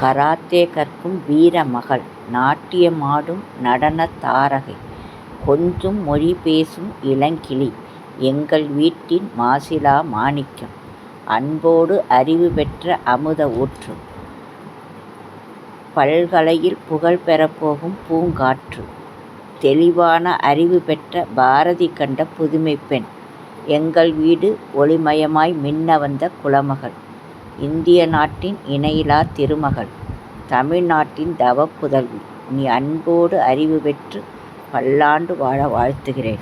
Karate கற்கும் வீர மகள் நாட்டியமாடும் நடனத் தாரகை கொஞ்சும் மொழி பேசும் இளங்கிளி எங்கள் வீட்டின் மாசிலா மாணிக்கம் அன்போடு அறிவு பெற்ற அமுத ஊற்று. பல்கலையில் புகழ் பெறப்போகும் பூங்காற்று தெளிவான அறிவு பெற்ற பாரதி கண்ட புதுமை பெண் எங்கள் வீடு ஒளிமயமாய் மின்ன வந்த குலமகள். இந்திய நாட்டின் இணையிலா திருமகள். தமிழ்நாட்டின் தவப்புதல்வி. நீ அன்போடு அறிவு பெற்று பல்லாண்டு வாழ வாழ்த்துகிறேன்.